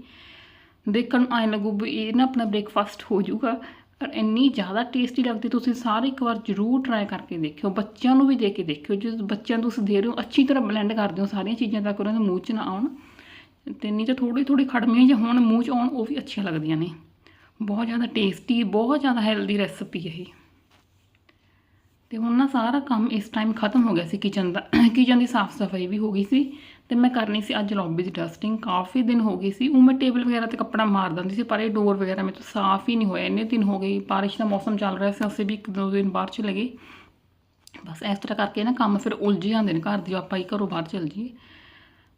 ਦੇਖਣ ਨੂੰ ਐਂ ਲੱਗੂ ਵੀ ਇਹ ਨਾ ਆਪਣਾ ਬ੍ਰੇਕਫਾਸਟ ਹੋ ਜਾਊਗਾ ਔਰ ਇੰਨੀ ਜ਼ਿਆਦਾ ਟੇਸਟੀ ਲੱਗਦੀ ਤੁਸੀਂ ਸਾਰੇ ਇੱਕ ਵਾਰ ਜ਼ਰੂਰ ਟਰਾਈ ਕਰਕੇ ਦੇਖਿਓ, ਬੱਚਿਆਂ ਨੂੰ ਵੀ ਦੇ ਕੇ ਦੇਖਿਓ ਜੇ ਬੱਚਿਆਂ ਨੂੰ ਤੁਸੀਂ ਦੇ ਰਹੇ ਹੋ, ਅੱਛੀ ਤਰ੍ਹਾਂ ਬਲੈਂਡ ਕਰਦੇ ਹੋ ਸਾਰੀਆਂ ਚੀਜ਼ਾਂ ਤੱਕ ਉਹਨਾਂ ਦੇ ਮੂੰਹ 'ਚ ਨਾ ਆਉਣ। ਤੇ ਨਹੀਂ ਤਾਂ ਥੋੜੀ ਥੋੜੀ ਖੜਮੀਆਂ ਜੇ ਹੋਣ, ਮੂੰਹ 'ਚ ਆਉਣ, ਉਹ ਵੀ ਅੱਛੀਆਂ ਲੱਗਦੀਆਂ ਨੇ। ਬਹੁਤ ਜ਼ਿਆਦਾ ਟੇਸਟੀ ਬਹੁਤ ਜ਼ਿਆਦਾ ਹੈਲਦੀ ਰੈਸਪੀ ਹੈ ਇਹ। ਤੇ ਹੁਣ ਨਾ ਸਾਰਾ ਕੰਮ ਇਸ ਟਾਈਮ ਖਤਮ ਹੋ ਗਿਆ ਸੀ ਕਿਚਨ ਦਾ। ਕਿਚਨ ਦੀ ਸਾਫ਼ ਸਫ਼ਾਈ ਵੀ ਹੋ ਗਈ ਸੀ ਤੇ ਮੈਂ ਕਰਨੀ ਸੀ ਅੱਜ ਲੌਬੀ ਦੀ ਡਸਟਿੰਗ ਕਾਫੀ ਦਿਨ ਹੋ ਗਈ ਸੀ। ਉਹ ਮੈਂ ਟੇਬਲ ਵਗੈਰਾ ਤੇ ਕੱਪੜਾ ਮਾਰ ਦਿੰਦੀ ਸੀ, ਪਰ ਇਹ ਡੋਰ ਵਗੈਰਾ ਮੇਰੇ ਤੋਂ ਸਾਫ਼ ਹੀ ਨਹੀਂ ਹੋਇਆ। ਇੰਨੇ ਦਿਨ ਹੋ ਗਏ, ਬਾਰਿਸ਼ ਦਾ ਮੌਸਮ ਚੱਲ ਰਿਹਾ ਸੀ, ਅਸੀਂ ਵੀ ਇੱਕ ਦੋ ਦਿਨ ਬਾਹਰ ਚਲੇ ਗਏ। ਬਸ ਇਸ ਤਰ੍ਹਾਂ ਕਰਕੇ ਨਾ ਕੰਮ ਫਿਰ ਉਲਝ ਜਾਂਦੇ ਨੇ ਘਰ ਦੀ। ਆਪਾਂ ਹੀ ਘਰੋਂ ਬਾਹਰ ਚਲ ਜਾਈਏ।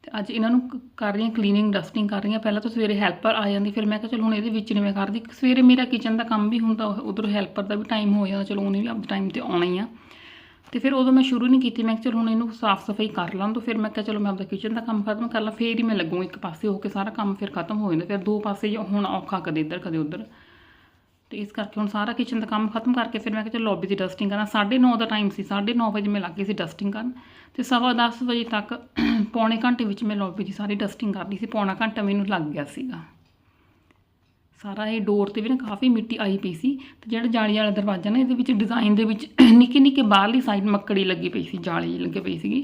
ਤੇ ਅੱਜ ਇਹਨਾਂ ਨੂੰ ਕਰ ਰਹੀ ਹਾਂ ਕਲੀਨਿੰਗ ਡਸਟਿੰਗ ਕਰ ਰਹੀ ਹਾਂ ਪਹਿਲਾਂ ਤਾਂ ਸਵੇਰੇ ਹੈਲਪਰ ਆ ਜਾਂਦੀ, ਫਿਰ ਮੈਂ ਕਿਹਾ ਚਲੋ ਹੁਣ ਇਹਦੇ ਵਿੱਚ ਨਹੀਂ ਮੈਂ ਕਰਦੀ। ਸਵੇਰੇ ਮੇਰਾ ਕਿਚਨ ਦਾ ਕੰਮ ਵੀ ਹੁੰਦਾ ਉਧਰ ਹੈਲਪਰ ਦਾ ਵੀ ਟਾਈਮ ਹੋ ਜਾਂਦਾ ਚਲੋ ਉਹਨੇ ਵੀ ਆਪਦੇ ਟਾਈਮ ਤੇ ਆਉਣਾ ਹੀ ਆ। ਤੇ ਫਿਰ ਉਦੋਂ ਮੈਂ ਸ਼ੁਰੂ ਨਹੀਂ ਕੀਤੀ, ਮੈਂ ਕਿਹਾ ਚਲੋ ਹੁਣ ਇਹਨੂੰ ਸਾਫ਼ ਸਫ਼ਾਈ ਕਰ ਲਾਂ ਤਾਂ। ਫਿਰ ਮੈਂ ਕਿਹਾ ਚਲੋ ਮੈਂ ਆਪਦਾ ਕਿਚਨ ਦਾ ਕੰਮ ਖਤਮ ਕਰ ਲਾਂ, ਫੇਰ ਹੀ ਮੈਂ ਲੱਗੂ ਇੱਕ ਪਾਸੇ ਹੋ ਕੇ ਸਾਰਾ ਕੰਮ ਫਿਰ ਖਤਮ ਹੋ ਜਾਂਦਾ। ਫਿਰ ਦੋ ਪਾਸੇ ਹੁਣ ਔਖਾ ਕਦੇ ਇੱਧਰ, ਕਦੇ ਉੱਧਰ। ਤੇ ਇਸ ਕਰਕੇ ਹੁਣ ਸਾਰਾ ਕਿਚਨ ਦਾ ਕੰਮ ਖਤਮ ਕਰਕੇ ਫਿਰ ਮੈਂ ਕਿਹਾ ਚਲੋ ਲੌਬੀ ਦੀ ਡਸਟਿੰਗ ਕਰਾਂ। 9:30 ਦਾ ਟਾਈਮ ਸੀ 9:30 ਵਜੇ ਮੈਂ ਲੱਗ ਗਈ ਸੀ ਡਸਟਿੰਗ ਕਰਨ ਤੇ ਸਵਾ ਦਸ ਵਜੇ ਤੱਕ ਪੌਣੇ ਘੰਟੇ ਵਿੱਚ ਮੈਂ ਲੌਬੀ ਦੀ ਸਾਰੀ ਡਸਟਿੰਗ ਕਰਦੀ ਸੀ। ਪੌਣਾ ਘੰਟਾ ਮੈਨੂੰ ਲੱਗ ਗਿਆ ਸੀਗਾ। ਸਾਰਾ ਇਹ ਡੋਰ ਤੇ ਵੀ ਨਾ ਕਾਫੀ ਮਿੱਟੀ ਆਈ ਪਈ ਸੀ ਤੇ ਜਿਹੜਾ ਜਾਲੀ ਵਾਲਾ ਦਰਵਾਜ਼ਾ ਨਾ ਇਹਦੇ ਵਿੱਚ ਡਿਜ਼ਾਈਨ ਦੇ ਵਿੱਚ ਨਿੱਕੇ ਨਿੱਕੇ ਬਾਹਰਲੀ ਸਾਈਡ ਮੱਕੜੀ ਲੱਗੀ ਪਈ ਸੀ, ਜਾਲੀ ਲੱਗੀ ਪਈ ਸੀਗੀ।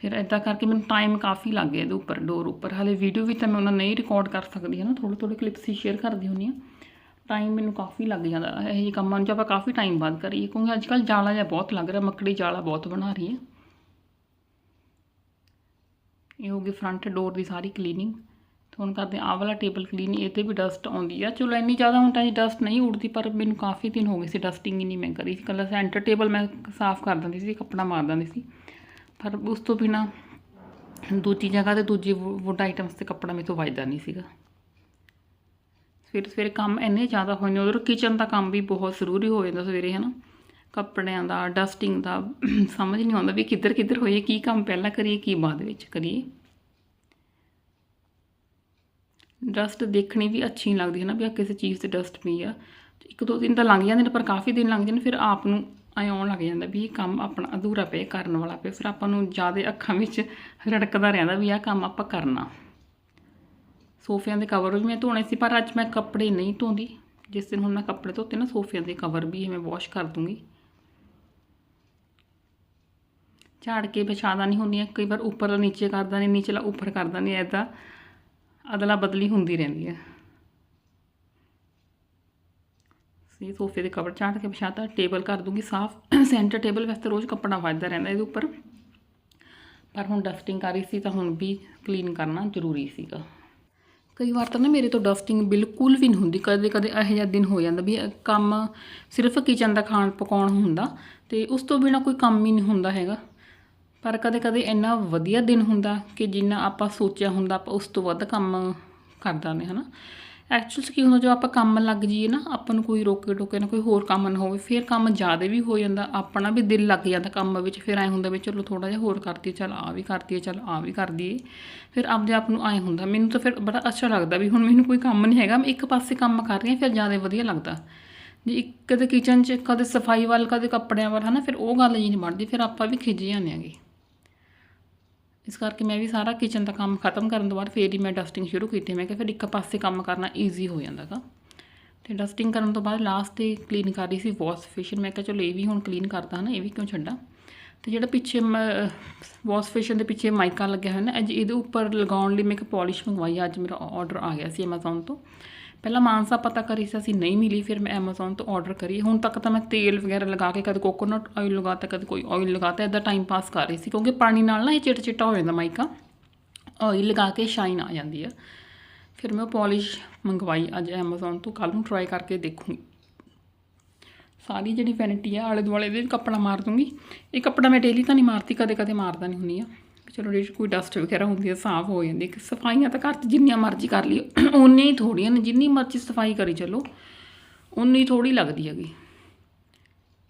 ਫਿਰ ਇਦਾਂ ਕਰਕੇ ਮੈਨੂੰ ਟਾਈਮ ਕਾਫੀ ਲੱਗ ਗਿਆ ਇਹਦੇ ਉੱਪਰ ਡੋਰ ਉੱਪਰ। ਹਾਲੇ ਵੀਡੀਓ ਵੀ ਤਾਂ ਮੈਂ ਉਹਨਾਂ ਨਹੀਂ ਰਿਕਾਰਡ ਕਰ ਸਕਦੀ ਹਾਂ ਨਾ ਥੋੜੇ ਥੋੜੇ ਕਲਿੱਪਸ ਹੀ ਸ਼ੇਅਰ ਕਰਦੀ ਹੁੰਦੀ ਹਾਂ। ਟਾਈਮ ਮੈਨੂੰ ਕਾਫੀ ਲੱਗ ਜਾਂਦਾ ਇਹ ਜਿਹੇ ਕੰਮਾਂ ਨੂੰ ਜੇ ਆਪਾਂ ਕਾਫੀ ਟਾਈਮ ਬਾਅਦ ਕਰੀਏ, ਕਿਉਂਕਿ ਅੱਜ ਕੱਲ੍ਹ ਜਾਲਾ ਜਿਹਾ ਬਹੁਤ ਲੱਗ ਰਿਹਾ, ਮੱਕੜੀ ਜਾਲਾ ਬਹੁਤ ਬਣਾ ਰਹੀ ਹੈ। ਇਹ ਹੋ ਗਈ ਫਰੰਟ ਡੋਰ ਦੀ ਸਾਰੀ ਕਲੀਨਿੰਗ ਤੇ ਹੁਣ ਕਰਦੇ ਆਹ ਵਾਲਾ ਟੇਬਲ ਕਲੀਨ ਇਹ 'ਤੇ ਵੀ ਡਸਟ ਆਉਂਦੀ ਆ। ਚਲੋ, ਇੰਨੀ ਜ਼ਿਆਦਾ ਹੁਣ ਤਾਂ ਡਸਟ ਨਹੀਂ ਉੱਡਦੀ, ਪਰ ਮੈਨੂੰ ਕਾਫੀ ਦਿਨ ਹੋ ਗਏ ਸੀ ਡਸਟਿੰਗ ਹੀ ਨਹੀਂ ਮੈਂ ਕਰੀ ਸੀ। ਕੱਲਾ ਸੈਂਟਰ ਟੇਬਲ ਮੈਂ ਸਾਫ਼ ਕਰ ਦਿੰਦੀ ਸੀ, ਕੱਪੜਾ ਮਾਰ ਦਿੰਦੀ ਸੀ। ਪਰ ਉਸ ਤੋਂ ਬਿਨਾ ਦੂਜੀ ਜਗ੍ਹਾ ਤੇ ਦੂਜੀ ਵੁੱਡ ਆਈਟਮਸ ਤੇ ਕੱਪੜਾ ਮੇਰੇ ਤੋਂ ਵੱਜਦਾ ਨਹੀਂ ਸੀਗਾ। ਸਵੇਰੇ ਸਵੇਰੇ ਕੰਮ ਇੰਨੇ ਜ਼ਿਆਦਾ ਹੋਏ ਨੇ, ਉਧਰ ਕਿਚਨ ਦਾ ਕੰਮ ਵੀ ਬਹੁਤ ਜ਼ਰੂਰੀ ਹੋ ਜਾਂਦਾ ਸਵੇਰੇ ਹੈ ਨਾ ਕੱਪੜਿਆਂ ਦਾ ਡਸਟਿੰਗ ਦਾ, ਸਮਝ ਨਹੀਂ ਆਉਂਦਾ ਵੀ ਕਿੱਧਰ ਕਿੱਧਰ ਹੋਈਏ, ਕੀ ਕੰਮ ਪਹਿਲਾਂ ਕਰੀਏ, ਕੀ ਬਾਅਦ ਵਿੱਚ ਕਰੀਏ। ਡਸਟ ਦੇਖਣੀ ਵੀ ਅੱਛੀ ਨਹੀਂ ਲੱਗਦੀ ਹੈ ਨਾ ਵੀ ਆਹ ਕਿਸੇ ਚੀਜ਼ ਤੇ ਡਸਟ ਪਈ ਆ। ਇੱਕ ਦੋ ਦਿਨ ਤਾਂ ਲੰਘ ਜਾਂਦੇ ਨੇ, ਪਰ ਕਾਫੀ ਦਿਨ ਲੰਘ ਜਾਂਦੇ ਨੇ, ਫਿਰ ਆਪ ਨੂੰ ਐਂ ਆਉਣ ਲੱਗ ਜਾਂਦਾ ਵੀ ਇਹ ਕੰਮ ਆਪਣਾ ਅਧੂਰਾ ਪਿਆ ਕਰਨ ਵਾਲਾ ਪਿਆ, ਫਿਰ ਆਪਾਂ ਨੂੰ ਜ਼ਿਆਦਾ ਅੱਖਾਂ ਵਿੱਚ ਰੜਕਦਾ ਰਹਿੰਦਾ ਵੀ ਆਹ ਕੰਮ ਆਪਾਂ ਕਰਨਾ। ਸੋਫਿਆਂ ਦੇ ਕਵਰ ਵੀ ਮੈਂ ਧੋਣੇ ਸੀ, ਪਰ ਅੱਜ ਮੈਂ ਕੱਪੜੇ ਨਹੀਂ ਧੋਂਦੀ। ਜਿਸ ਦਿਨ ਹੁਣ ਮੈਂ ਕੱਪੜੇ ਧੋਤੇ ਨਾ, ਸੋਫਿਆਂ ਦੇ ਕਵਰ ਵੀ ਮੈਂ ਵਾਸ਼ ਕਰ ਦੂੰਗੀ। ਝਾੜ ਕੇ ਵਿਛਾਦਾ ਨਹੀਂ ਹੁੰਦੀਆਂ, ਕਈ ਵਾਰ ਉੱਪਰ ਨੀਚੇ ਕਰਦਾ ਨਹੀਂ ਨੀਚੇਲਾ ਉੱਪਰ ਕਰਦਾ ਨਹੀਂ ਐਦਾਂ ਅਦਲਾ ਬਦਲੀ ਹੁੰਦੀ ਰਹਿੰਦੀ ਹੈ। ਸੀ ਸੋਫੇ ਦੇ ਕਵਰ ਝਾੜ ਕੇ ਵਿਛਾਤਾ ਟੇਬਲ ਕਰ ਦੂੰਗੀ ਸਾਫ਼। ਸੈਂਟਰ ਟੇਬਲ ਵਾਸਤੇ ਰੋਜ਼ ਕੱਪੜਾ ਵੱਜਦਾ ਰਹਿੰਦਾ ਇਹਦੇ ਉੱਪਰ। ਪਰ ਹੁਣ ਡਸਟਿੰਗ ਕਰ ਰਹੀ ਸੀ ਤਾਂ ਹੁਣ ਵੀ ਕਲੀਨ ਕਰਨਾ ਜ਼ਰੂਰੀ ਸੀਗਾ। ਕਈ ਵਾਰ ਤਾਂ ਨਾ ਮੇਰੇ ਤੋਂ ਡਸਟਿੰਗ ਬਿਲਕੁਲ ਵੀ ਨਹੀਂ ਹੁੰਦੀ, ਕਦੇ ਕਦੇ ਇਹੋ ਜਿਹਾ ਦਿਨ ਹੋ ਜਾਂਦਾ ਵੀ ਕੰਮ ਸਿਰਫ ਕਿਚਨ ਦਾ ਖਾਣ ਪਕਾਉਣ ਹੁੰਦਾ ਤੇ ਉਸ ਤੋਂ ਬਿਨਾ ਕੋਈ ਕੰਮ ਹੀ ਨਹੀਂ ਹੁੰਦਾ ਹੈਗਾ। ਪਰ ਕਦੇ ਕਦੇ ਇੰਨਾ ਵਧੀਆ ਦਿਨ ਹੁੰਦਾ ਕਿ ਜਿੰਨਾ ਆਪਾਂ ਸੋਚਿਆ ਹੁੰਦਾ, ਆਪਾਂ ਉਸ ਤੋਂ ਵੱਧ ਕੰਮ ਕਰ ਦਿੰਦੇ ਹਨਾ। ਐਕਚੁਅਲ ਕੀ ਹੁੰਦਾ ਜੋ ਆਪਾਂ ਕੰਮ ਲੱਗ ਜਾਈਏ ਨਾ, ਆਪਾਂ ਨੂੰ ਕੋਈ ਰੋਕੇ ਟੋਕੇ ਨਾ, ਕੋਈ ਹੋਰ ਕੰਮ ਨਾ ਹੋਵੇ, ਫਿਰ ਕੰਮ ਜ਼ਿਆਦਾ ਵੀ ਹੋ ਜਾਂਦਾ, ਆਪਣਾ ਵੀ ਦਿਲ ਲੱਗ ਜਾਂਦਾ ਕੰਮ ਵਿੱਚ, ਫਿਰ ਐ ਹੁੰਦਾ ਵੀ ਚਲੋ ਥੋੜਾ ਜਿਹਾ ਹੋਰ ਕਰਤੀ ਚੱਲ ਆ ਵੀ ਕਰਤੀ ਚਲ ਆ ਵੀ ਕਰ ਦਈਏ। ਫਿਰ ਆਪਦੇ ਆਪ ਨੂੰ ਐ ਹੁੰਦਾ, ਮੈਨੂੰ ਤਾਂ ਫਿਰ ਬੜਾ ਅੱਛਾ ਲੱਗਦਾ ਵੀ ਹੁਣ ਮੈਨੂੰ ਕੋਈ ਕੰਮ ਨਹੀਂ ਹੈਗਾ, ਮੈਂ ਇੱਕ ਪਾਸੇ ਕੰਮ ਕਰ ਰਹੀ ਹਾਂ, ਫਿਰ ਜ਼ਿਆਦਾ ਵਧੀਆ ਲੱਗਦਾ। ਜੇ ਇੱਕ ਕਦੇ ਕਿਚਨ 'ਚ ਕਦੇ ਸਫ਼ਾਈ ਵੱਲ, ਕਦੇ ਕੱਪੜਿਆਂ ਵੱਲ, ਹਨਾ, ਫਿਰ ਉਹ ਗੱਲ ਜੀ ਨਹੀਂ ਬਣਦੀ, ਫਿਰ ਆਪਾਂ ਵੀ ਖਿਜ ਜਾਂਦੇ ਆਂਗੇ ਇਸ ਕਰਕੇ ਮੈਂ ਵੀ ਸਾਰਾ ਕਿਚਨ ਦਾ ਕੰਮ ਖਤਮ ਕਰਨ ਤੋਂ ਬਾਅਦ ਫੇਰ ਹੀ ਮੈਂ ਡਸਟਿੰਗ ਸ਼ੁਰੂ ਕੀਤੀ। ਮੈਂ ਕਿਹਾ ਫਿਰ ਇੱਕ ਪਾਸੇ ਕੰਮ ਕਰਨਾ ਈਜ਼ੀ ਹੋ ਜਾਂਦਾਗਾ ਤੇ ਡਸਟਿੰਗ ਕਰਨ ਤੋਂ ਬਾਅਦ ਲਾਸਟ ਤੇ ਕਲੀਨ ਕਰ ਰਹੀ ਸੀ ਵਾਸ਼ ਫੇਸ਼ਨ ਮੈਂ ਕਿਹਾ ਚਲੋ ਇਹ ਵੀ ਹੁਣ ਕਲੀਨ ਕਰਦਾ ਨਾ ਇਹ ਵੀ ਕਿਉਂ ਛੱਡਾਂ? ਤੇ ਜਿਹੜਾ ਪਿੱਛੇ ਵਾਸ਼ ਫੇਸ਼ਨ ਦੇ ਪਿੱਛੇ ਮਾਈਕਾ ਲੱਗਿਆ ਹੋਇਆ ਨਾ, ਅੱਜ ਇਹਦੇ ਉੱਪਰ ਲਗਾਉਣ ਲਈ ਮੈਂ ਇੱਕ ਪਾਲਿਸ਼ ਮੰਗਵਾਈ, ਅੱਜ ਮੇਰਾ ਆਰਡਰ ਆ ਗਿਆ ਸੀ Amazon ਤੋਂ। ਪਹਿਲਾਂ ਮਾਨਸਾ ਪਤਾ ਕਰੀ ਸੀ, ਅਸੀਂ ਨਹੀਂ ਮਿਲੀ, ਫਿਰ ਮੈਂ Amazon ਤੋਂ ਆਰਡਰ ਕਰੀ। ਹੁਣ ਤੱਕ ਤਾਂ ਮੈਂ ਤੇਲ ਵਗੈਰਾ ਲਗਾ ਕੇ ਕਦੇ ਕੋਕੋਨਟ ਆਇਲ ਲਗਾਤਾ, ਕਦੇ ਕੋਈ ਆਇਲ ਲਗਾਤਾ ਇਦਾਂ ਟਾਈਮ ਪਾਸ ਕਰ ਰਹੀ ਸੀ, ਕਿਉਂਕਿ ਪਾਣੀ ਨਾਲ ਨਾ ਇਹ ਚਿੱਟ ਚਿੱਟਾ ਹੋ ਜਾਂਦਾ ਮਾਈਕਾ। ਆਇਲ ਲਗਾ ਕੇ ਸ਼ਾਈਨ ਆ ਜਾਂਦੀ ਆ। ਫਿਰ ਮੈਂ ਪਾਲਿਸ਼ ਮੰਗਵਾਈ ਅੱਜ Amazon ਤੋਂ ਕੱਲ ਨੂੰ ਟਰਾਈ ਕਰਕੇ ਦੇਖੂੰਗੀ। ਸਾਰੀ ਜਿਹੜੀ ਵੈਨਿਟੀ ਆ ਆਲੇ ਦੁਆਲੇ ਦੇ ਕੱਪੜਾ ਮਾਰ ਦੂੰਗੀ। ਇਹ ਕੱਪੜਾ ਮੈਂ ਡੇਲੀ ਤਾਂ ਨਹੀਂ ਮਾਰਦੀ ਕਦੇ ਕਦੇ ਮਾਰਦਾ ਨਹੀਂ ਹੁੰਦੀ ਆ। ਚਲੋ ਜੇ ਕੋਈ ਡਸਟ ਵਗੈਰਾ ਹੁੰਦੀ ਹੈ ਸਾਫ਼ ਹੋ ਜਾਂਦੀ ਹੈ ਸਫਾਈਆਂ ਤਾਂ ਘਰ 'ਚ ਜਿੰਨੀਆਂ ਮਰਜ਼ੀ ਕਰ ਲਈ ਉਨੀਆਂ ਹੀ ਥੋੜੀਆਂ ਨੇ, ਜਿੰਨੀ ਮਰਜ਼ੀ ਸਫ਼ਾਈ ਕਰੀ ਚਲੋ ਉਨੀ ਥੋੜੀ ਲੱਗਦੀ ਹੈਗੀ।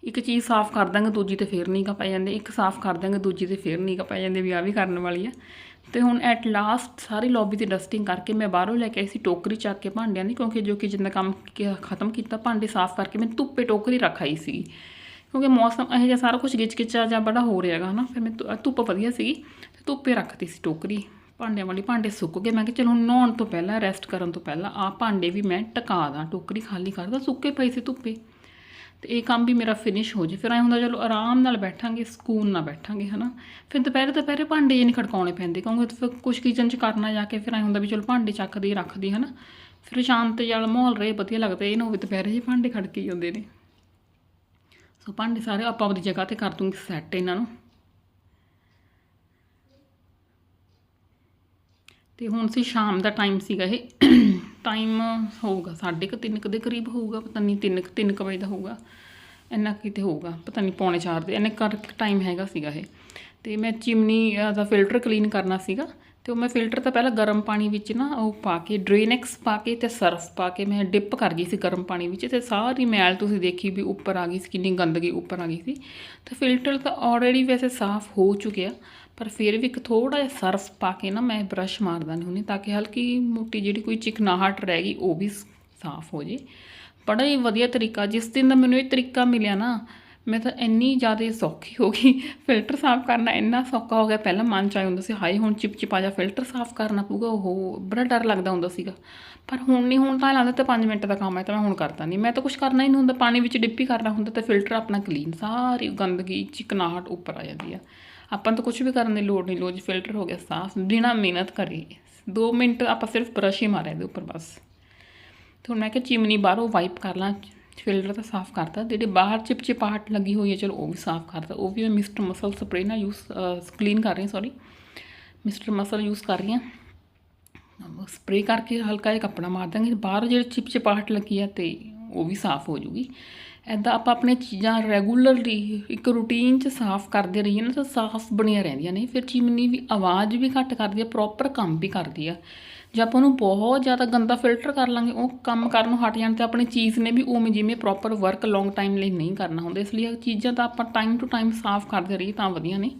ਇੱਕ ਚੀਜ਼ ਸਾਫ਼ ਕਰ ਦਾਂਗੇ, ਦੂਜੀ ਤੇ ਫੇਰ ਨਹੀਂ ਕਾ ਪੈ ਜਾਂਦੇ ਇੱਕ ਸਾਫ਼ ਕਰ ਦਾਂਗੇ, ਦੂਜੀ ਤੇ ਫੇਰ ਨਹੀਂ ਕਾ ਪੈ ਜਾਂਦੇ ਵੀ ਆ ਵੀ ਕਰਨ ਵਾਲੀ ਆ। ਤੇ ਹੁਣ ਐਟ ਲਾਸਟ ਸਾਰੀ ਲੌਬੀ ਦੀ ਡਸਟਿੰਗ ਕਰਕੇ ਮੈਂ ਬਾਹਰੋਂ ਲੈ ਕੇ ਆਈ ਸੀ, ਟੋਕਰੀ ਚੱਕ ਕੇ ਭਾਂਡਿਆਂ ਦੀ, ਕਿਉਂਕਿ ਜੋ ਕਿ ਜਿੰਨਾ ਕੰਮ ਖਤਮ ਕੀਤਾ, ਭਾਂਡੇ ਸਾਫ਼ ਕਰਕੇ ਮੈਂ ਧੁੱਪੇ ਟੋਕਰੀ ਰੱਖ ਆਈ ਸੀ। ਕਿਉਂਕਿ ਮੌਸਮ ਇਹੋ ਜਿਹਾ ਸਾਰਾ ਕੁਝ ਗਿਚਕਿਚਾ ਜਾਂ ਬੜਾ ਹੋ ਰਿਹਾਗਾ ਹਨਾ। ਫਿਰ ਮੈਂ ਧੁੱਪ ਵਧੀਆ ਸੀਗੀ। ਧੁੱਪੇ ਰੱਖਤੀ ਸੀ ਟੋਕਰੀ। ਭਾਂਡਿਆਂ ਵਾਲੀ ਭਾਂਡੇ ਸੁੱਕ ਗਏ। ਮੈਂ ਕਿਹਾ, ਚਲੋ, ਹੁਣ ਨਹਾਉਣ ਤੋਂ ਪਹਿਲਾਂ ਰੈਸਟ ਕਰਨ ਤੋਂ ਪਹਿਲਾਂ ਆ ਭਾਂਡੇ ਵੀ ਮੈਂ ਟਕਾ ਦਾਂ। ਟੋਕਰੀ ਖਾਲੀ ਕਰਦਾ ਸੁੱਕੇ ਪਏ ਸੀ ਧੁੱਪੇ। ਤੇ ਇਹ ਕੰਮ ਵੀ ਮੇਰਾ ਫਿਨਿਸ਼ ਹੋ ਜੇ। ਫਿਰ ਐ ਹੁੰਦਾ, ਚਲੋ, ਆਰਾਮ ਨਾਲ ਬੈਠਾਂਗੇ, ਸਕੂਨ ਨਾਲ ਬੈਠਾਂਗੇ, ਹਨਾ? ਫਿਰ ਦੁਪਹਿਰੇ ਦੁਪਹਿਰੇ ਭਾਂਡੇ ਇਹ ਨਹੀਂ ਖੜਕਾਉਣੇ ਪੈਂਦੇ। ਕਿਉਂਕਿ ਫਿਰ ਕੁਝ ਕਿਚਨ 'ਚ ਕਰਨਾ ਜਾ ਕੇ ਫਿਰ ਐ ਹੁੰਦਾ ਵੀ ਚਲੋ ਭਾਂਡੇ ਚੱਕਦੀ, ਰੱਖਦੀ, ਹਨਾ? ਫਿਰ ਸ਼ਾਂਤ ਜਿਹਾ ਮਾਹੌਲ ਰਹੇ, ਵਧੀਆ ਲੱਗਦਾ। ਇਹ ਨਾ ਹੋਵੇ ਦੁਪਹਿਰੇ ਜਿਹੇ ਭਾਂਡੇ ਖੜਕੇ ਹੀ ਹੁੰਦੇ ਨੇ। ਸੋ ਭਾਂਡੇ ਸਾਰੇ ਆਪਾਂ ਆਪਣੀ ਜਗ੍ਹਾ ਤੇ ਕਰ ਦੂੰਗੀ ਸੈੱਟ ਇਹਨਾਂ ਨੂੰ। ਤੇ ਹੁਣ ਸੀ ਸ਼ਾਮ ਦਾ ਟਾਈਮ ਸੀਗਾ ਇਹ। ਟਾਈਮ ਹੋਊਗਾ ਸਾਢੇ ਕੁ ਤਿੰਨ ਕੁ ਦੇ ਕਰੀਬ ਹੋਊਗਾ, ਪਤਾ ਨਹੀਂ ਤਿੰਨ ਕੁ- ਤਿੰਨ ਕੁ ਵਜੇ ਦਾ ਹੋਊਗਾ। ਇੰਨਾ ਕਿਤੇ ਹੋਊਗਾ, ਪਤਾ ਨਹੀਂ ਪੌਣੇ 4 ਦੇ, ਇੰਨੇ ਕਰ ਟਾਈਮ ਹੈਗਾ ਸੀਗਾ ਇਹ। ਤੇ ਮੈਂ ਚਿਮਨੀ ਦਾ ਫਿਲਟਰ ਕਲੀਨ ਕਰਨਾ ਸੀਗਾ ਤੇ ਉਹ ਮੈਂ ਫਿਲਟਰ ਤਾਂ ਪਹਿਲਾਂ ਗਰਮ ਪਾਣੀ ਵਿੱਚ ਨਾ ਉਹ ਪਾ ਕੇ ਡਰੇਨੈਕਸ ਪਾ ਕੇ ਤੇ ਸਰਫ ਪਾ ਕੇ ਮੈਂ ਡਿਪ ਕਰ ਗਈ ਸੀ ਗਰਮ ਪਾਣੀ ਵਿੱਚ ਤੇ ਸਾਰੀ ਮੈਲ ਤੁਸੀਂ ਦੇਖੀ ਵੀ ਉੱਪਰ ਆ ਗਈ ਸੀ, ਕਿੰਨੀ ਗੰਦਗੀ ਉੱਪਰ ਆ ਗਈ ਸੀ। ਤੇ ਫਿਲਟਰ ਤਾਂ ਆਲਰੇਡੀ ਵੈਸੇ ਸਾਫ਼ ਹੋ ਚੁੱਕਿਆ। ਪਰ ਫਿਰ ਵੀ ਇੱਕ ਥੋੜਾ ਜਿਹਾ ਸਰਫ ਪਾ ਕੇ ਨਾ ਮੈਂ ਬ੍ਰਸ਼ ਮਾਰਦਾ ਨਹੀਂ ਹੁੰਦੀ ਤਾਂ ਕਿ ਹਲਕੀ ਮੋਟੀ ਜਿਹੜੀ ਕੋਈ ਚਿਕਨਾਹਟ ਰਹਿ ਗਈ, ਉਹ ਵੀ ਸਾਫ਼ ਹੋ ਜੇ। ਬੜਾ ਹੀ ਵਧੀਆ ਤਰੀਕਾ, ਜਿਸ ਦਿਨ ਦਾ ਮੈਨੂੰ ਇਹ ਤਰੀਕਾ ਮਿਲਿਆ ਨਾ, ਮੈਂ ਤਾਂ ਇੰਨੀ ਜ਼ਿਆਦਾ ਸੌਖੀ ਹੋ ਗਈ। ਫਿਲਟਰ ਸਾਫ਼ ਕਰਨਾ ਇੰਨਾ ਸੌਖਾ ਹੋ ਗਿਆ, ਪਹਿਲਾਂ ਮਨ ਚ ਆਇਆ ਹੁੰਦਾ ਸੀ, ਹਾਏ ਹੁਣ ਚਿਪਚਿਪਾ ਜਾ ਫਿਲਟਰ ਸਾਫ਼ ਕਰਨਾ ਪਊਗਾ ਉਹ ਬੜਾ ਡਰ ਲੱਗਦਾ ਹੁੰਦਾ ਸੀਗਾ। ਪਰ ਹੁਣ ਨਹੀਂ ਹੁਣ ਤਾਂ ਲੱਗਦਾ ਤਾਂ 5 ਮਿੰਟ ਦਾ ਕੰਮ ਹੈ ਤਾਂ ਮੈਂ ਹੁਣ ਕਰਦਾ ਨਹੀਂ ਮੈਂ ਤਾਂ ਕੁਝ ਕਰਨਾ ਹੀ ਨਹੀਂ ਹੁੰਦਾ, ਪਾਣੀ ਵਿੱਚ ਡਿੱਪੀ ਕਰਨਾ ਹੁੰਦਾ ਤਾਂ ਫਿਲਟਰ ਆਪਣਾ ਕਲੀਨ ਸਾਰੀ ਗੰਦਗੀ, ਚਿਕਨਾਹਟ ਉੱਪਰ ਆ ਜਾਂਦੀ ਆ। ਆਪਾਂ ਨੂੰ ਤਾਂ ਕੁਝ ਵੀ ਕਰਨ ਦੀ ਲੋੜ ਨਹੀਂ ਲੋ ਜੀ ਫਿਲਟਰ ਹੋ ਗਿਆ ਸਾਫ਼, ਬਿਨਾਂ ਮਿਹਨਤ ਕਰੀ। 2 ਮਿੰਟ ਆਪਾਂ ਸਿਰਫ ਬਰਸ਼ ਹੀ ਮਾਰਿਆ ਇਹਦੇ ਉੱਪਰ ਬਸ। ਤੇ ਹੁਣ ਮੈਂ ਕਿਹਾ ਚਿਮਨੀ ਬਾਹਰੋਂ ਵਾਈਪ ਕਰ ਲਾਂ ਫਿਲਟਰ ਤਾਂ ਸਾਫ਼ ਕਰਤਾ, ਜਿਹੜੇ ਬਾਹਰ ਚਿਪਚਿਪਾਹਟ ਲੱਗੀ ਹੋਈ ਹੈ, ਚਲੋ ਉਹ ਵੀ ਸਾਫ਼ ਕਰਤਾ। ਉਹ ਵੀ ਮੈਂ ਮਿਸਟਰ ਮਸਲ ਸਪਰੇ ਨਾਲ ਯੂਜ਼ ਕਲੀਨ ਕਰ ਰਹੀ ਹਾਂ ਸੌਰੀ ਮਿਸਟਰ ਮਸਲ ਯੂਜ਼ ਕਰ ਰਹੀ ਹਾਂ। ਸਪਰੇ ਕਰਕੇ ਹਲਕਾ ਜਿਹਾ ਕੱਪੜਾ ਮਾਰ ਦਾਂਗੇ, ਬਾਹਰ ਜਿਹੜੇ ਚਿਪਚਿਪਾਹਟ ਲੱਗੀ ਆ ਤੇ ਉਹ ਵੀ ਸਾਫ਼ ਹੋ ਜੂਗੀ। ਐਦਾਂ ਆਪਾਂ ਆਪਣੀਆਂ ਚੀਜ਼ਾਂ ਰੈਗੂਲਰਲੀ ਇੱਕ ਰੂਟੀਨ 'ਚ ਸਾਫ਼ ਕਰਦੇ ਰਹੀਏ ਨਾ ਤਾਂ ਸਾਫ਼ ਬਣੀਆਂ ਰਹਿੰਦੀਆਂ ਨੇ। ਫਿਰ ਚਿਮਨੀ ਵੀ ਆਵਾਜ਼ ਵੀ ਘੱਟ ਕਰਦੀ ਆ ਪ੍ਰੋਪਰ ਕੰਮ ਵੀ ਕਰਦੀ ਆ। ਜੇ ਆਪਾਂ ਉਹਨੂੰ ਬਹੁਤ ਜ਼ਿਆਦਾ ਗੰਦਾ ਫਿਲਟਰ ਕਰ ਲਾਂਗੇ, ਉਹ ਕੰਮ ਕਰਨ ਨੂੰ ਹਟ ਜਾਣ ਤੇ ਆਪਣੀ ਚੀਜ਼ ਨੇ ਵੀ ਉਵੇਂ ਜਿਵੇਂ ਪ੍ਰੋਪਰ ਵਰਕ ਲੌਂਗ ਟਾਈਮ ਲਈ ਨਹੀਂ ਕਰਨਾ ਹੁੰਦਾ। ਇਸ ਲਈ ਚੀਜ਼ਾਂ ਤਾਂ ਆਪਾਂ ਟਾਈਮ ਟੂ ਟਾਈਮ ਸਾਫ਼ ਕਰਦੇ ਰਹੀਏ ਤਾਂ ਵਧੀਆ ਨੇ।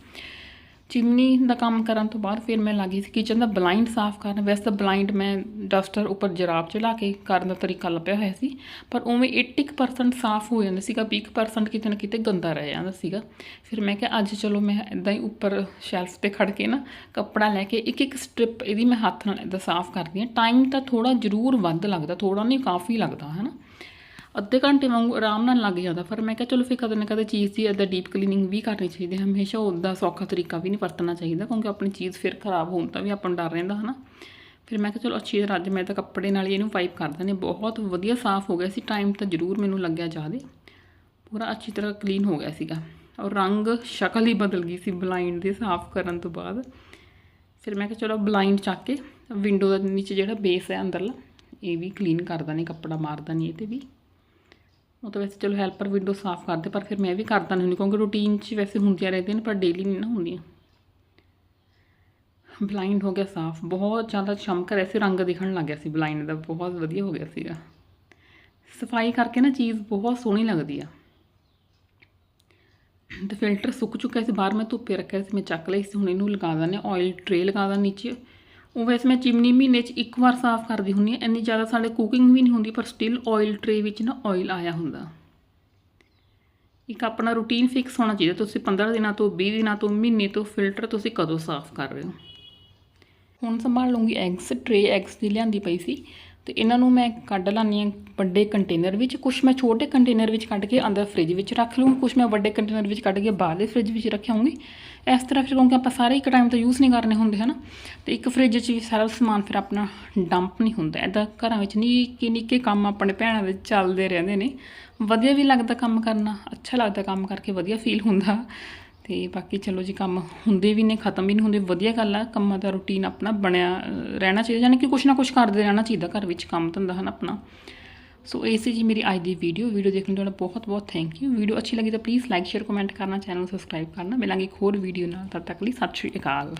ਚਿਮਨੀ ਦਾ ਕੰਮ ਕਰਨ ਤੋਂ ਬਾਅਦ ਫਿਰ ਮੈਂ ਲੱਗੀ ਸੀ ਕਿਚਨ ਦਾ ਬਲਾਈਂਡ ਸਾਫ਼ ਕਰਨ। ਵੈਸੇ ਤਾਂ ਬਲਾਈਂਡ ਮੈਂ ਡਸਟਰ ਉੱਪਰ ਜਰਾਬ ਚਲਾ ਕੇ ਕਰਨ ਦਾ ਤਰੀਕਾ ਲੱਭਿਆ ਹੋਇਆ ਸੀ, ਪਰ ਉਵੇਂ 80% ਸਾਫ਼ ਹੋ ਜਾਂਦਾ ਸੀਗਾ 20% ਕਿਤੇ ਨਾ ਕਿਤੇ ਗੰਦਾ ਰਹਿ ਜਾਂਦਾ ਸੀਗਾ। ਫਿਰ ਮੈਂ ਕਿਹਾ, ਅੱਜ ਚਲੋ ਮੈਂ ਇਦਾਂ ਹੀ ਉੱਪਰ ਸ਼ੈਲਫ ਤੇ ਖੜ ਕੇ ਨਾ ਕੱਪੜਾ ਲੈ ਕੇ ਇੱਕ ਇੱਕ ਸਟ੍ਰਿਪ ਇਹਦੀ ਮੈਂ ਹੱਥ ਨਾਲ ਇਦਾਂ ਸਾਫ਼ ਕਰਦੀ ਹਾਂ। ਟਾਈਮ ਤਾਂ ਥੋੜਾ ਜ਼ਰੂਰ ਵੱਧ ਲੱਗਦਾ ਥੋੜਾ ਨਹੀਂ, ਕਾਫੀ ਲੱਗਦਾ ਹੈ ਨਾ ਅੱਧੇ ਘੰਟੇ ਵਾਂਗੂ ਆਰਾਮ ਨਾਲ ਲੱਗ ਜਾਂਦਾ, ਪਰ ਮੈਂ ਕਿਹਾ ਚਲੋ ਫਿਰ ਕਦੇ ਨਾ ਕਦੇ ਚੀਜ਼ ਦੀ ਇਦਾਂ ਡੀਪ ਕਲੀਨਿੰਗ ਵੀ ਕਰਨੀ ਚਾਹੀਦੀ ਹੈ। ਹਮੇਸ਼ਾ ਉੱਦਾਂ ਸੌਖਾ ਤਰੀਕਾ ਵੀ ਨਹੀਂ ਵਰਤਣਾ ਚਾਹੀਦਾ, ਕਿਉਂਕਿ ਆਪਣੀ ਚੀਜ਼ ਫਿਰ ਖਰਾਬ ਹੋਣ ਦਾ ਵੀ ਆਪਾਂ ਨੂੰ ਡਰ ਰਹਿੰਦਾ, ਹਨਾ। ਫਿਰ ਮੈਂ ਕਿਹਾ ਚਲੋ ਅੱਛੀ ਤਰ੍ਹਾਂ ਅੱਜ ਮੈਂ ਤਾਂ ਕੱਪੜੇ ਨਾਲ ਹੀ ਇਹਨੂੰ ਵਾਈਪ ਕਰ ਦਿੰਦੇ ਬਹੁਤ ਵਧੀਆ ਸਾਫ਼ ਹੋ ਗਿਆ ਸੀ ਟਾਈਮ ਤਾਂ ਜ਼ਰੂਰ ਮੈਨੂੰ ਲੱਗਿਆ ਜ਼ਿਆਦੇ ਪੂਰਾ ਅੱਛੀ ਤਰ੍ਹਾਂ ਕਲੀਨ ਹੋ ਗਿਆ ਸੀਗਾ। ਔਰ ਰੰਗ ਸ਼ਕਲ ਹੀ ਬਦਲ ਗਈ ਸੀ ਬਲਾਈਂਡ ਦੇ ਸਾਫ਼ ਕਰਨ ਤੋਂ ਬਾਅਦ। ਫਿਰ ਮੈਂ ਕਿਹਾ ਚਲੋ ਬਲਾਈਂਡ ਚੱਕ ਕੇ ਵਿੰਡੋ ਦਾ ਨੀਚੇ ਜਿਹੜਾ ਬੇਸ ਹੈ ਅੰਦਰਲਾ, ਇਹ ਵੀ ਕਲੀਨ ਕਰਦਾ ਨਹੀਂ ਕੱਪੜਾ ਮਾਰਦਾ ਨਹੀਂ ਇਹ ਤੇ ਵੀ। ਉਹ ਤਾਂ ਵੈਸੇ ਚਲੋ ਹੈਲਪਰ ਵਿੰਡੋ ਸਾਫ਼ ਕਰਦੇ ਪਰ ਫਿਰ ਮੈਂ ਵੀ ਕਰਦਾ ਨਹੀਂ ਹੁੰਦੀ, ਕਿਉਂਕਿ ਰੂਟੀਨ 'ਚ ਵੈਸੇ ਹੁੰਦੀਆਂ ਰਹਿੰਦੀਆਂ ਨੇ, ਪਰ ਡੇਲੀ ਨਹੀਂ ਨਾ ਹੁੰਦੀਆਂ। ਬਲਾਈਂਡ ਹੋ ਗਿਆ ਸਾਫ਼, ਬਹੁਤ ਜ਼ਿਆਦਾ ਚਮਕ ਰਿਹਾ ਸੀ, ਰੰਗ ਦਿਖਣ ਲੱਗ ਗਿਆ ਸੀ ਬਲਾਈਂਡ ਦਾ, ਬਹੁਤ ਵਧੀਆ ਹੋ ਗਿਆ ਸੀਗਾ। ਸਫ਼ਾਈ ਕਰਕੇ ਨਾ ਚੀਜ਼ ਬਹੁਤ ਸੋਹਣੀ ਲੱਗਦੀ ਆ। ਤੇ ਫਿਲਟਰ ਸੁੱਕ ਚੁੱਕਿਆ ਸੀ, ਬਾਹਰ ਮੈਂ ਧੁੱਪੇ ਰੱਖਿਆ ਸੀ, ਮੈਂ ਚੱਕ ਲਈ ਸੀ, ਹੁਣ ਇਹਨੂੰ ਲਗਾ ਦਿੰਦੇ ਆਇਲ ਟਰੇ ਲਗਾ ਦਾਂ ਨੀਚੇ। ਉਹ ਵੈਸੇ ਮੈਂ ਚਿਮਨੀ ਮਹੀਨੇ 'ਚ ਇੱਕ ਵਾਰ ਸਾਫ਼ ਕਰਦੀ ਹੁੰਦੀ ਹਾਂ। ਇੰਨੀ ਜ਼ਿਆਦਾ ਸਾਡੇ ਕੁਕਿੰਗ ਵੀ ਨਹੀਂ ਹੁੰਦੀ, ਪਰ ਸਟਿਲ ਆਇਲ ਟਰੇ ਵਿੱਚ ਨਾ ਆਇਲ ਆਇਆ ਹੁੰਦਾ। ਇੱਕ ਆਪਣਾ ਰੂਟੀਨ ਫਿਕਸ ਹੋਣਾ ਚਾਹੀਦਾ। ਤੁਸੀਂ 15 ਦਿਨਾਂ ਤੋਂ 20 ਦਿਨਾਂ ਤੋਂ, ਮਹੀਨੇ ਤੋਂ ਫਿਲਟਰ ਤੁਸੀਂ ਕਦੋਂ ਸਾਫ਼ ਕਰ ਰਹੇ ਹੋ? ਹੁਣ ਸੰਭਾਲ ਲੂੰਗੀ ਐਗਸ ਟਰੇ ਐਗਸ ਦੀ ਲਿਆਂਦੀ ਪਈ ਸੀ। ਤੇ ਇਹਨਾਂ ਨੂੰ ਮੈਂ ਕੱਢ ਲਾਨੀ ਆ ਵੱਡੇ ਕੰਟੇਨਰ ਵਿੱਚ। ਕੁਝ ਮੈਂ ਛੋਟੇ ਕੰਟੇਨਰ ਵਿੱਚ ਕੱਢ ਕੇ ਅੰਦਰ ਫ੍ਰਿਜ ਵਿੱਚ ਰੱਖ ਲੂੰਗੀ ਕੁਝ ਮੈਂ ਵੱਡੇ ਕੰਟੇਨਰ ਵਿੱਚ ਕੱਢ ਕੇ ਬਾਹਰਲੇ ਫ੍ਰਿਜ ਵਿੱਚ ਰੱਖਾਂਗੀ ਇਸ ਤਰ੍ਹਾਂ ਫਿਰ ਕਿਉਂਕਿ ਆਪਾਂ ਸਾਰੇ ਇੱਕ ਟਾਈਮ ਤਾਂ ਯੂਜ਼ ਨਹੀਂ ਕਰਨੇ ਹੁੰਦੇ, ਹਨਾ? ਤੇ ਇੱਕ ਫ੍ਰਿਜ 'ਚ ਵੀ ਸਾਰਾ ਸਮਾਨ ਫਿਰ ਆਪਣਾ ਡੰਪ ਨਹੀਂ ਹੁੰਦਾ। ਐਦਾਂ ਘਰਾਂ ਵਿੱਚ ਨਿੱਕੇ ਨਿੱਕੇ ਕੰਮ ਆਪਣੇ ਭੈਣਾਂ ਦੇ ਚੱਲਦੇ ਰਹਿੰਦੇ ਨੇ। ਵਧੀਆ ਵੀ ਲੱਗਦਾ ਕੰਮ ਕਰਨਾ, ਅੱਛਾ ਲੱਗਦਾ ਕੰਮ ਕਰਕੇ ਵਧੀਆ ਫੀਲ ਹੁੰਦਾ। ਤੇ ਬਾਕੀ ਚਲੋ ਜੀ ਕੰਮ ਹੁੰਦੇ ਵੀ ਨੇ, ਖਤਮ ਵੀ ਨਹੀਂ ਹੁੰਦੇ, ਵਧੀਆ ਗੱਲ ਆ, ਕੰਮਾਂ ਦਾ ਰੂਟੀਨ ਆਪਣਾ ਬਣਿਆ ਰਹਿਣਾ ਚਾਹੀਦਾ, ਯਾਨੀ ਕਿ ਕੁਛ ਨਾ ਕੁਛ ਕਰਦੇ ਰਹਿਣਾ ਚਾਹੀਦਾ ਘਰ ਵਿੱਚ ਕੰਮ ਧੰਦਾ ਹਨ ਆਪਣਾ। ਸੋ ਇਹ ਸੀ ਜੀ ਮੇਰੀ ਅੱਜ ਦੀ ਵੀਡੀਓ ਵੀਡੀਓ ਦੇਖਣ ਲਈ ਤੁਹਾਡਾ ਬਹੁਤ ਬਹੁਤ ਥੈਂਕ ਯੂ ਵੀਡੀਓ ਅੱਛੀ ਲੱਗੀ ਤਾਂ ਪਲੀਜ਼ ਲਾਈਕ ਸ਼ੇਅਰ ਕਮੈਂਟ ਕਰਨਾ ਚੈਨਲ ਨੂੰ ਸਬਸਕ੍ਰਾਈਬ ਕਰਨਾ। ਮਿਲਾਂਗੇ ਇੱਕ ਹੋਰ ਵੀਡੀਓ ਨਾਲ, ਤਦ ਤੱਕ ਲਈ ਸਤਿ ਸ਼੍ਰੀ ਅਕਾਲ।